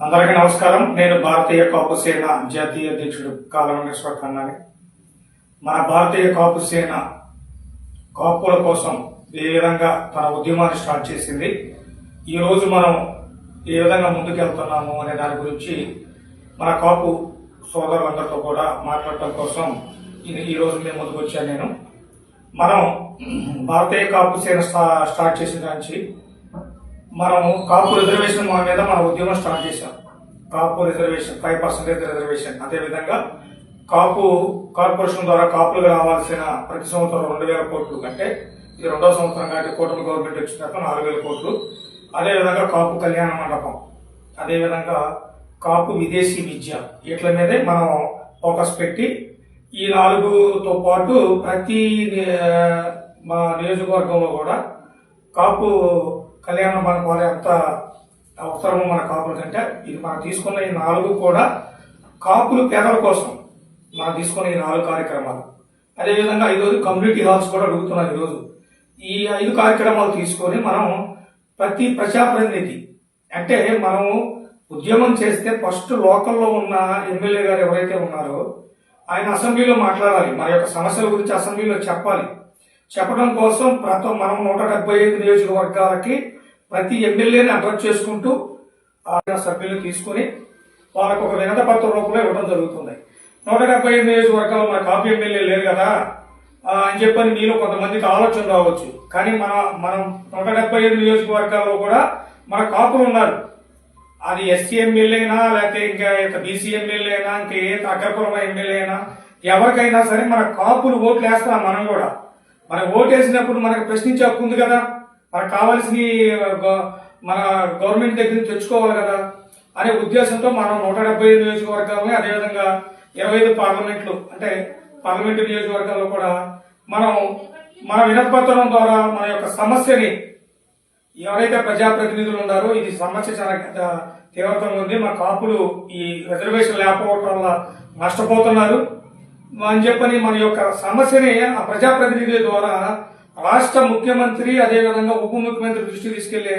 అందరికీ నమస్కారం. నేను భారతీయ కాపు సేన జాతీయ అధ్యక్షుడు కాలమేశ్వర కన్నాని మన భారతీయ కాపు సేన కాపుల కోసం ఏ విధంగా తన ఉద్యమాన్ని స్టార్ట్ చేసింది ఈ రోజు మనం ఏ విధంగా ముందుకెళ్తున్నాము అనే దాని గురించి మన కాపు సోదరులందరితో కూడా మాట్లాడటం కోసం ఈ రోజు నేను ముందుకు వచ్చాను నేను. మనం భారతీయ కాపు సేన స్టా- స్టార్ట్ చేసిన నుంచి మనము కాపు రిజర్వేషన్ మీద మన ఉద్యమం స్టార్ట్ చేశాం. Kapu reservation five percentage reservation. అదేవిధంగా కాపు కార్పొరేషన్ ద్వారా కాపులుగా రావాల్సిన ప్రతి సంవత్సరం రెండు వేల కోట్లు అంటే ఇది రెండో సంవత్సరం కాబట్టి కూటమి గవర్నమెంట్ వచ్చినాక నాలుగు వేల కోట్లు. అదేవిధంగా కాపు కళ్యాణ మండపం. అదేవిధంగా కాపు విదేశీ విద్య. వీటి మీదే మనం ఫోకస్ పెట్టి ఈ నాలుగుతో పాటు ప్రతి మా నియోజకవర్గంలో కూడా కాపు కళ్యాణ మండపాలు ఎంత అవసరమో మన కాపులకంటే ఇది మనం తీసుకున్న ఈ నాలుగు కూడా కాపులు పేదల కోసం మనం తీసుకున్న ఈ నాలుగు కార్యక్రమాలు. అదేవిధంగా ఈరోజు కమ్యూనిటీ హాల్స్ కూడా అడుగుతున్నాం ఈరోజు. ఈ ఐదు కార్యక్రమాలు తీసుకొని మనం ప్రతి ప్రజాప్రతినిధి అంటే మనము ఉద్యమం చేస్తే ఫస్ట్ లోకల్లో ఉన్న ఎమ్మెల్యే గారు ఎవరైతే ఉన్నారో ఆయన అసెంబ్లీలో మాట్లాడాలి. మన యొక్క సమస్యల గురించి అసెంబ్లీలో చెప్పాలి. చెప్పడం కోసం ప్రతి మనం నూట డెబ్బై ఐదు నియోజకవర్గాలకి ప్రతి ఎమ్మెల్యేని అడ్రస్ చేసుకుంటూ ఆ సభ్యులు తీసుకుని వాళ్ళకు ఒక వినత పత్రం రూపంలో ఇవ్వడం జరుగుతుంది. నూట డెబ్బై ఐదు నియోజకవర్గాలు మన కాపీ ఎమ్మెల్యే లేరు కదా? అని చెప్పని మీలో కొంతమందికి ఆలోచన రావచ్చు. కానీ మన మనం నూట డెబ్బై ఐదు నియోజకవర్గాల్లో కూడా మన కాపులు ఉన్నారు. అది ఎస్సీ ఎమ్మెల్యే అయినా లేకపోతే ఇంకా బీసీ ఎమ్మెల్యే అయినా ఇంకా ఏ అగ్రపురం ఎమ్మెల్యే అయినా ఎవరికైనా సరే మన కాపులు ఓట్లు వేస్తాం మనం కూడా. మనం ఓటేసినప్పుడు మనకు ప్రశ్నించే హక్కు ఉంది కదా? మనకు కావాల్సిన మన గవర్నమెంట్ దగ్గర నుంచి తెచ్చుకోవాలి కదా? అనే ఉద్దేశంతో మనం నూట డెబ్బై ఐదు నియోజకవర్గాలని అదేవిధంగా ఇరవై ఐదు పార్లమెంట్లు అంటే పార్లమెంటు నియోజకవర్గాల్లో కూడా మనం మన వినపత్రం ద్వారా మన యొక్క సమస్యని ఎవరైతే ప్రజాప్రతినిధులు ఉన్నారో ఇది సమస్య చాలా పెద్ద తీవ్రతంగా ఉంది. మా కాపులు ఈ రిజర్వేషన్ లేకపోవడం వల్ల నష్టపోతున్నారు. అని చెప్పని మన యొక్క సమస్యని ఆ ప్రజాప్రతినిధుల ద్వారా రాష్ట్ర ముఖ్యమంత్రి అదేవిధంగా ఉప ముఖ్యమంత్రి దృష్టికి తీసుకెళ్ళే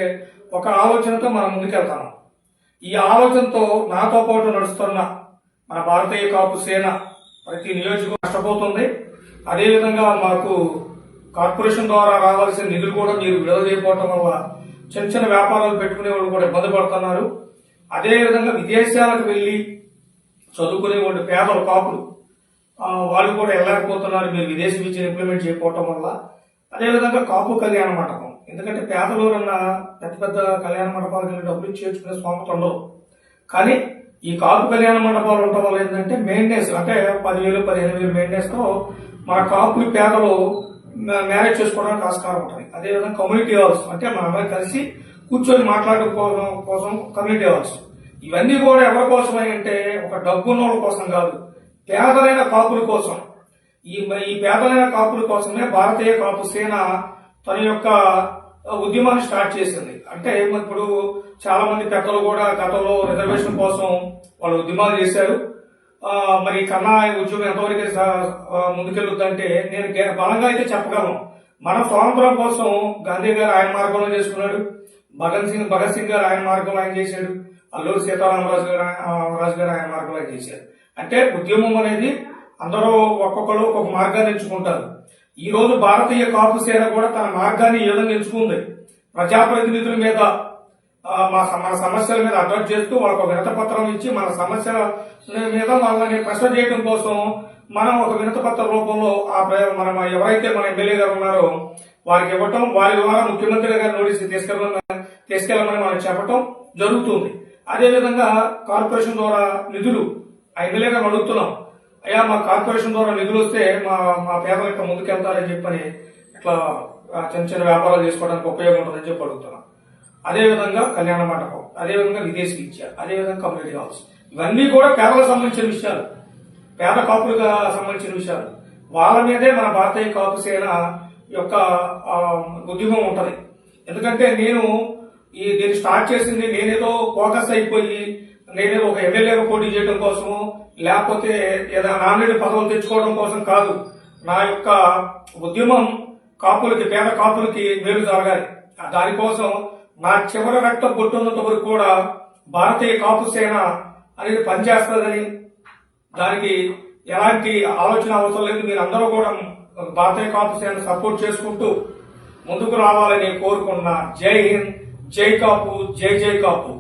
ఒక ఆలోచనతో మనం ముందుకెళ్తాం. ఈ ఆలోచనతో నాతో పాటు నడుస్తున్న మన భారతీయ కాపు సేన ప్రతి నియోజకవర్గం నష్టపోతుంది. అదేవిధంగా మాకు కార్పొరేషన్ ద్వారా రావాల్సిన నిధులు కూడా మీరు విడుదల చేయకపోవటం వల్ల చిన్న చిన్న వ్యాపారాలు పెట్టుకునే వాళ్ళు కూడా ఇబ్బంది పడుతున్నారు. అదేవిధంగా విదేశాలకు వెళ్ళి చదువుకునే వాళ్ళు పేదలు కాపులు వాళ్ళు కూడా వెళ్ళలేకపోతున్నారు. మీరు విదేశీ విద్యను ఇంప్లిమెంట్ చేయకపోవటం వల్ల. అదేవిధంగా కాపు కళ్యాణ మండపం. ఎందుకంటే పేదలు ఉన్న పెద్ద పెద్ద కళ్యాణ మండపాలకు డబ్బులు చేర్చుకునే స్తోమత ఉండవు కానీ ఈ కాపు కళ్యాణ మండపాలు ఉండటం వల్ల ఏంటంటే మెయింటెనెన్స్ అంటే పదివేలు పదిహేను వేలు మెయింటెనెన్స్తో మన కాపు పేదలు మ్యారేజ్ చేసుకోవడానికి ఆస్కారం ఉంటుంది. అదేవిధంగా కమ్యూనిటీ హాల్స్ అంటే మనందరం కలిసి కూర్చొని మాట్లాడడం కోసం కోసం కమ్యూనిటీ హాల్స్. ఇవన్నీ కూడా ఎవరి కోసమై అంటే ఒక డబ్బున్న వాళ్ళ కోసం కాదు. పేదలైన కాపుల కోసం ఈ ఈ పేదలైన కాపుల కోసమే భారతీయ కాపు సేన తన యొక్క ఉద్యమాన్ని స్టార్ట్ చేసింది. అంటే ఇప్పుడు చాలా మంది పెద్దలు కూడా గతంలో రిజర్వేషన్ కోసం వాళ్ళు ఉద్యమాలు చేశారు. మరి కన్నా ఉద్యమం ఎంతవరకు స- ఆ, ముందుకెళ్ళొద్దంటే నేను గే- బలంగా అయితే చెప్పగలను. మన స్వాతంత్రం కోసం గాంధీ గారు ఆయన మార్గంలో చేసుకున్నాడు. భగత్ సింగ్ భగత్ సింగ్ గారు ఆయన మార్గంలో ఆయన చేశాడు. అల్లూరి సీతారామరాజు గారు రాజు గారు ఆయన మార్గంలో ఆయన చేశారు. అంటే ఉద్యమం అనేది అందరూ ఒక్కొక్కరు ఒక్కొక్క మార్గాన్ని ఎంచుకుంటారు. ఈ రోజు భారతీయ కాపు సేన కూడా తన మార్గాన్ని ఏ విధంగా ఎంచుకుంది. ప్రజాప్రతినిధుల మీద మా మన సమస్యల మీద అడ్రస్ చేస్తూ వాళ్ళకు ఒక వినత పత్రం ఇచ్చి మన సమస్యల మీద వాళ్ళని ప్రశ్న చేయడం కోసం మనం ఒక వినత పత్ర రూపంలో ఆ ప్ర- మన ఎవరైతే మన ఎమ్మెల్యే గారు ఉన్నారో వారికి ఇవ్వటం వారి ద్వారా ముఖ్యమంత్రి గారి నోటీస్ తీసుకెళ్ళమని తీసుకెళ్ళమని మనం చెప్పటం జరుగుతుంది. అదేవిధంగా కార్పొరేషన్ ద్వారా నిధులు ఎమ్మెల్యే గారు అడుగుతున్నాం అయ్యా మా కార్పొరేషన్ ద్వారా నిధులు వస్తే మా మా పేదలు ఇట్లా ముందుకెళ్తారని చెప్పని ఇట్లా చిన్న చిన్న వ్యాపారాలు చేసుకోవడానికి ఉపయోగం ఉంటుందని చెప్పి అడుగుతున్నాం. అదేవిధంగా కళ్యాణ మండపం అదేవిధంగా విదేశీ విద్య అదేవిధంగా కమ్యూనిటీ హాల్స్ ఇవన్నీ కూడా పేదలకు సంబంధించిన విషయాలు. పేద కాపులకు సంబంధించిన విషయాలు. వాళ్ళ మీదే మన భారతీయ కాపు సేన యొక్క ఉద్యమం ఉంటుంది. ఎందుకంటే నేను ఈ దీన్ని స్టార్ట్ చేసింది నేనేదో ఫోకస్ అయిపోయి నేను ఒక ఎమ్మెల్యేగా పోటీ చేయడం కోసము లేకపోతే ఏదైనా నామినేట్ పదవులు తెచ్చుకోవడం కోసం కాదు. నా యొక్క ఉద్యమం కాపులకి పేద కాపులకి మేలు జరగాలి. దానికోసం నా చివరి రక్త పుట్టినంత వరకు కూడా భారతీయ కాపు సేన అనేది పనిచేస్తుందని దానికి ఎలాంటి ఆలోచన అవసరం లేదు. మీరు అందరూ కూడా భారతీయ కాపు సేన సపోర్ట్ చేసుకుంటూ ముందుకు రావాలని కోరుకున్న జై హింద్ జై కాపు జై జై కాపు.